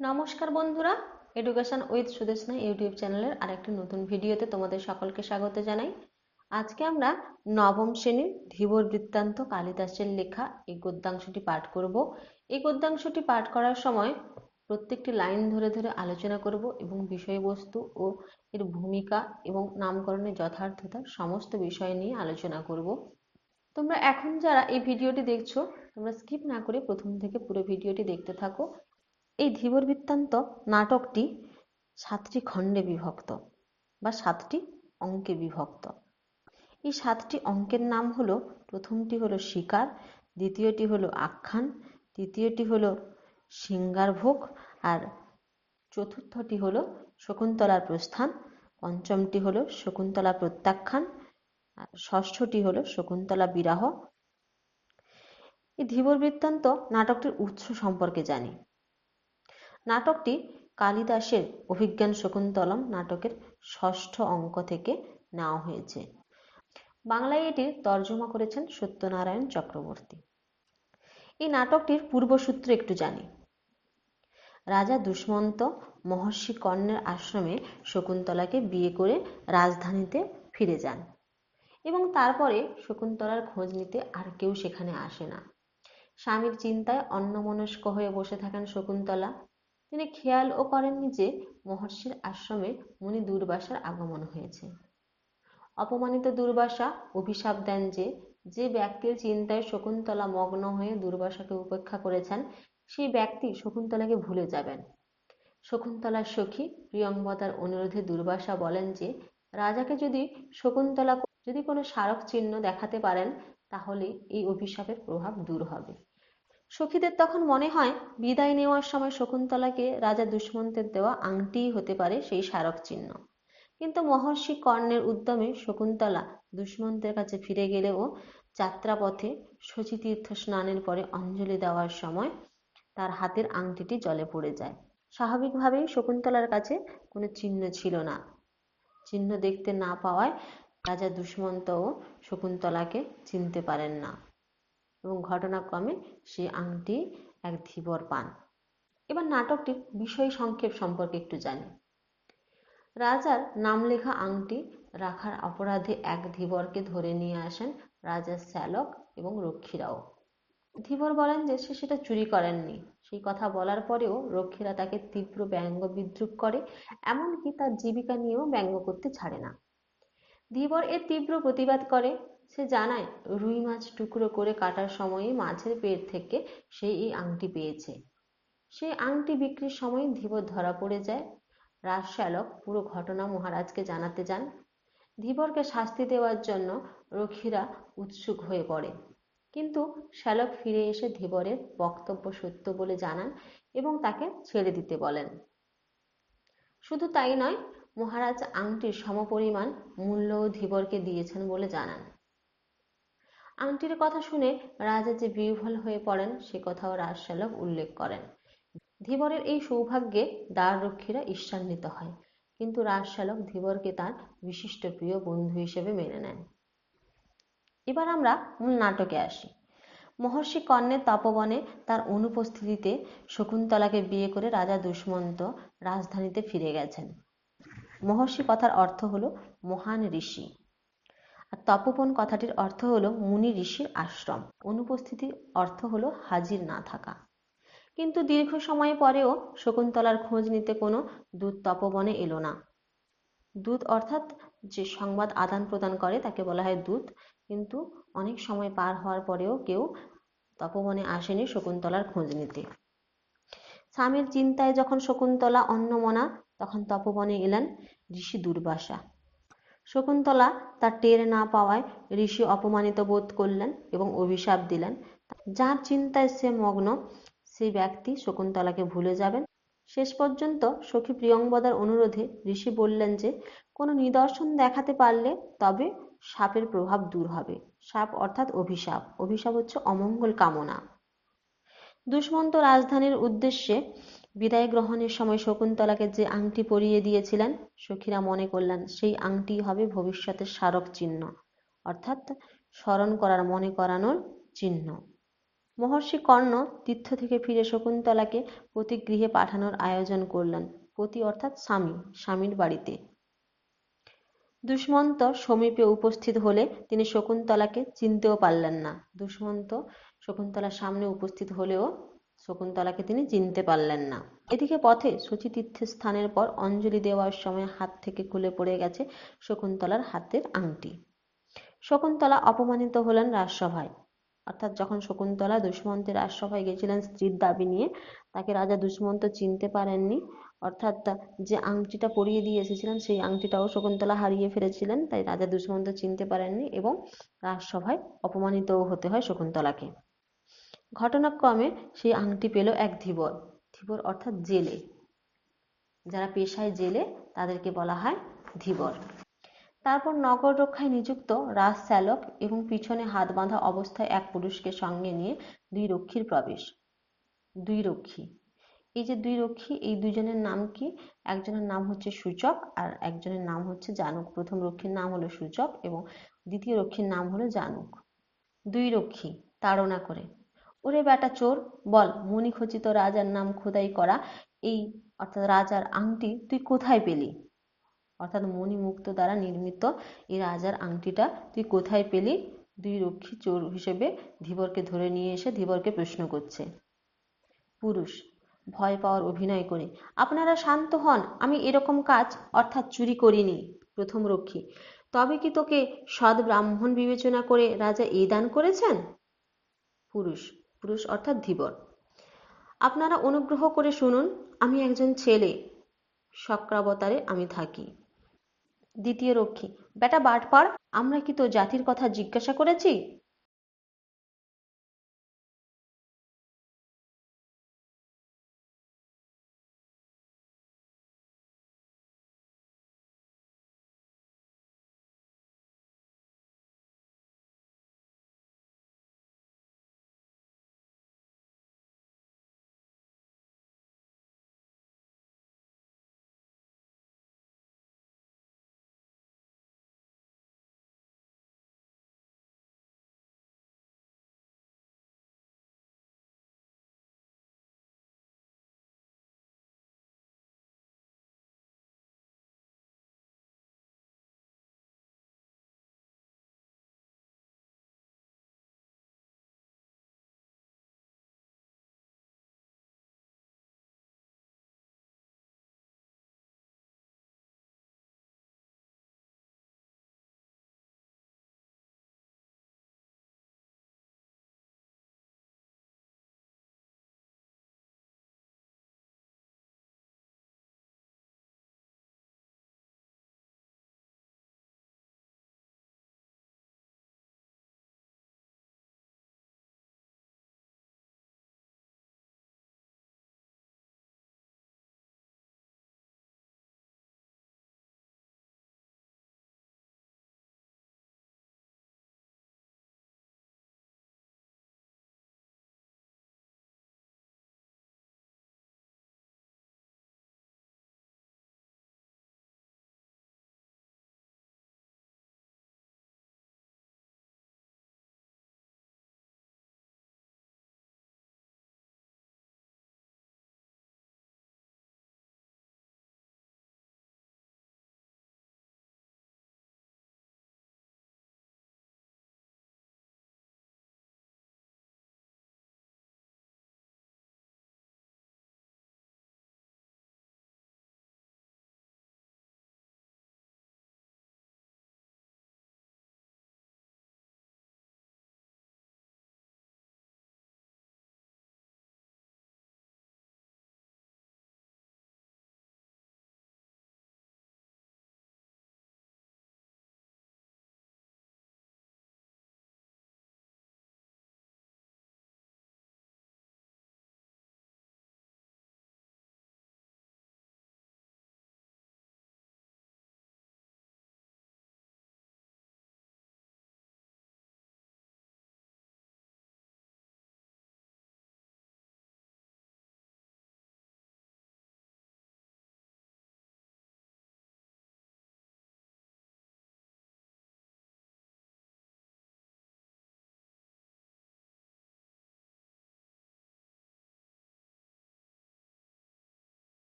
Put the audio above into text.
নমস্কার বন্ধুরা education with Sudeshna YouTube চ্যানেলের আরেকটি নতুন ভিডিওতে তোমাদের সকলকে স্বাগত জানাই। আজকে আমরা নবম শ্রেণির ধীবর বৃত্তান্ত কালিদাসের লেখা এই গদ্যাংশটি পাঠ করব। এই গদ্যাংশটি পাঠ করার সময় প্রত্যেকটি লাইন ধরে ধরে আলোচনা করব এবং বিষয়বস্তু ও এর ভূমিকা এবং নামকরণের যথার্থতা সমস্ত বিষয় নিয়ে আলোচনা করব। তোমরা এখন যারা এই ভিডিওটি দেখছ, তোমরা স্কিপ না করে প্রথম থেকে পুরো ভিডিওটি দেখতে থাকো। এই ধীবর বৃত্তান্ত নাটকটি সাতটি খণ্ডে বিভক্ত বা সাতটি অঙ্কে বিভক্ত। এই সাতটি অঙ্কের নাম হলো, প্রথমটি হলো শিকার, দ্বিতীয়টি হলো আখ্যান, তৃতীয়টি হলো সিঙ্গারভোগ, আর চতুর্থটি হলো শকুন্তলার প্রস্থান, পঞ্চমটি হলো শকুন্তলা প্রত্যাখ্যান, আর ষষ্ঠটি হলো শকুন্তলা বিরাহ। এই ধীবর বৃত্তান্ত নাটকটির উৎস সম্পর্কে জানি। নাটকটি কালিদাসের অভিজ্ঞান শকুন্তলম নাটকের ষষ্ঠ অঙ্ক থেকে নেওয়া হয়েছে। বাংলায় এটির তর্জমা করেছেন সত্যনারায়ণ চক্রবর্তী। এই নাটকটির পূর্বসূত্র একটু জানি। রাজা দুষ্মন্ত মহর্ষি কর্ণের আশ্রমে শকুন্তলাকে বিয়ে করে রাজধানীতে ফিরে যান এবং তারপরে শকুন্তলার খোঁজ নিতে আর কেউ সেখানে আসে না। স্বামীর চিন্তায় অন্যমনস্ক হয়ে বসে থাকেন শকুন্তলা। তিনি খেয়ালও করেননি যে মহর্ষির আশ্রমে মুনি দুর্বাসার আগমন হয়েছে। অপমানিত দুর্বাসা অভিশাপ দেন যে যে ব্যক্তির চিন্তায় শকুন্তলা মগ্ন হয়ে দুর্বাসাকে উপেক্ষা করেছেন, সেই ব্যক্তি শকুন্তলাকে ভুলে যাবেন। শকুন্তলার সখী প্রিয়ঙ্বদার অনুরোধে দুর্বাসা বলেন যে, রাজাকে যদি শকুন্তলা যদি কোনো স্মারক চিহ্ন দেখাতে পারেন, তাহলে এই অভিশাপের প্রভাব দূর হবে। সখীদের তখন মনে হয়, বিদায় নেওয়ার সময় শকুন্তলাকে রাজা দুষ্মন্তের দেওয়া আংটিই হতে পারে সেই স্মারক চিহ্ন। কিন্তু মহর্ষি কর্ণের উদ্যমে শকুন্তলা দুষ্মন্তের কাছে ফিরে গেলেও যাত্রাপথে শচীতীর্থ স্নানের পরে অঞ্জলি দেওয়ার সময় তার হাতের আংটিটি জলে পড়ে যায়। স্বাভাবিকভাবেই শকুন্তলার কাছে কোনো চিহ্ন ছিল না। চিহ্ন দেখতে না পাওয়ায় রাজা দুষ্মন্তও শকুন্তলাকে চিনতে পারেন না। এবং ঘটনাক্রমে সে আংটি এক ধীবর পান। এবার নাটকটির বিষয় সংক্ষেপ সম্পর্কে একটু জানি। রাজার নাম লেখা আংটি রাখার অপরাধে এক ধীবরকে ধরে নিয়ে আসেন রাজার শ্যালক এবং রক্ষীরাও। ধীবর বলেন যে সে সেটা চুরি করেননি। সেই কথা বলার পরেও রক্ষীরা তাকে তীব্র ব্যঙ্গ বিদ্রুপ করে, এমনকি তার জীবিকা নিয়েও ব্যঙ্গ করতে ছাড়ে না। ধীবর এর তীব্র প্রতিবাদ করে সে জানায়, রুই মাছ টুকরো করে কাটার সময়ে মাছের পেট থেকে সে এই আংটি পেয়েছে। সেই আংটি বিক্রির সময় ধীবর ধরা পড়ে যায়। রাজশ্যালক পুরো ঘটনা মহারাজকে জানাতে যান। ধীবরকে শাস্তি দেওয়ার জন্য রক্ষীরা উৎসুক হয়ে পড়ে। কিন্তু শ্যালক ফিরে এসে ধীবরের বক্তব্য সত্য বলে জানান এবং তাকে ছেড়ে দিতে বলেন। শুধু তাই নয়, মহারাজ আংটির সমপরিমাণ মূল্যও ধীবরকে দিয়েছেন বলে জানান। আংটির কথা শুনে রাজা যে বিহ্বল হয়ে পড়েন, সে কথাও রাজশালক উল্লেখ করেন। ধীবরের এই সৌভাগ্যে দ্বাররক্ষীরা ঈর্ষান্বিত হয়, কিন্তু রাজশালক ধীবরকে তার বিশিষ্ট প্রিয় বন্ধু হিসেবে মেনে নেন। এবার আমরা মূল নাটকে আসি। মহর্ষি কর্ণের তপবনে তার অনুপস্থিতিতে শকুন্তলাকে বিয়ে করে রাজা দুষ্মন্ত রাজধানীতে ফিরে গেছেন। মহর্ষি কথার অর্থ হলো মহান ঋষি। আর তপোবন কথাটির অর্থ হলো মুনি ঋষির আশ্রম। অনুপস্থিতির অর্থ হলো হাজির না থাকা। কিন্তু দীর্ঘ সময় পরেও শকুন্তলার খোঁজ নিতে কোনো দূত তপবনে এলো না। দূত অর্থাৎ যে সংবাদ আদান প্রদান করে তাকে বলা হয় দূত। কিন্তু অনেক সময় পার হওয়ার পরেও কেউ তপবনে আসেনি শকুন্তলার খোঁজ নিতে। স্বামীর চিন্তায় যখন শকুন্তলা অন্নমনা, তখন তপবনে এলেন ঋষি দুর্বাসা। শকুন্তলা তার টের না পাওয়ায় ঋষি অপমানিত বোধ করলেন এবং অভিশাপ দিলেন। যার চিন্তায় সে মগ্ন, সেই ব্যক্তি শকুন্তলাকে ভুলে যাবেন। শেষ পর্যন্ত সখী প্রিয়ংবদার অনুরোধে ঋষি বললেন যে, কোনো নিদর্শন দেখাতে পারলে তবে সাপের প্রভাব দূর হবে। সাপ অর্থাৎ অভিশাপ। অভিশাপ হচ্ছে অমঙ্গল কামনা। দুষ্মন্ত রাজধানীর উদ্দেশ্যে বিদায় গ্রহণের সময় শকুন্তলাকে যে আংটি পরিয়ে দিয়েছিলেন, সখীরা মনে করলেন সেই আংটি হবে ভবিষ্যতের স্মারক চিহ্ন, অর্থাৎ স্মরণ করার, মনে করানোর চিহ্ন। মহর্ষি কর্ণ তীর্থ থেকে ফিরে শকুন্তলাকে প্রতি গৃহে পাঠানোর আয়োজন করলেন পতি অর্থাৎ স্বামী, স্বামীর বাড়িতে। দুষ্মন্ত সমীপে উপস্থিত হলে তিনি শকুন্তলাকে চিনতেও পারলেন না। দুষ্মন্ত শকুন্তলার সামনে উপস্থিত হলেও শকুন্তলাকে তিনি চিনতে পারলেন না। এদিকে পথে সচিতীর্থের স্থানের পর অঞ্জলি দেওয়ার সময় হাত থেকে খুলে পড়ে গেছে শকুন্তলার হাতের আংটি। শকুন্তলা অপমানিত হলেন রাজসভায়। অর্থাৎ যখন শকুন্তলা দুষ্মন্তের রাজসভায় গেছিলেন, স্ত্রীর দাবি নিয়ে তাকে রাজা দুষ্মন্ত চিনতে পারেননি। অর্থাৎ যে আংটিটা পরিয়ে দিয়ে এসেছিলেন, সেই আংটিটাও শকুন্তলা হারিয়ে ফেলেছিলেন, তাই রাজা দুষ্মন্ত চিনতে পারেননি এবং রাজসভায় অপমানিতও হতে হয় শকুন্তলাকে। ঘটনাক্রমে সেই আংটি পেল এক ধীবর। ধীবর অর্থাৎ জেলে। যারা পেশায় জেলে, তাদেরকে বলা হয় ধীবর। তারপর নগর রক্ষায় নিযুক্ত রাজ রাজশ্যালক এবং পিছনে হাত বাঁধা অবস্থায় এক পুরুষকে সঙ্গে নিয়ে দুই রক্ষীর প্রবেশ। দুই রক্ষী। এই যে দুই রক্ষী, এই দুজনের নাম কি? একজনের নাম হচ্ছে সূচক আর একজনের নাম হচ্ছে জানুক। প্রথম রক্ষীর নাম হলো সূচক এবং দ্বিতীয় রক্ষীর নাম হলো জানুক। দুই রক্ষী, তাড়না করে। ওরে বেটা চোর, বল মণিখচিত রাজার নাম খোদাই করা এই অর্থাৎ রাজার আংটি তুই কোথায় পেলি? অর্থাৎ মণিমুক্ত দ্বারা নির্মিত এই রাজার আংটিটা তুই কোথায় পেলি? দুই রক্ষী চোর হিসেবে ধীবরকে ধরে নিয়ে এসে ধীবরকে প্রশ্ন করছে। পুরুষ, ভয় পাওয়ার অভিনয় করে, আপনারা শান্ত হন, আমি এরকম কাজ অর্থাৎ চুরি করিনি। প্রথম রক্ষী, তবে কি তোকে সৎ ব্রাহ্মণ বিবেচনা করে রাজা এই দান করেছেন? পুরুষ পুরুষ অর্থাৎ ধীবর। আপনারা অনুগ্রহ করে শুনুন, আমি একজন ছেলে সক্রাবতারে আমি থাকি। দ্বিতীয় রক্ষী, বেটা বাটপার, আমরা কি তো জাতির কথা জিজ্ঞাসা করেছি?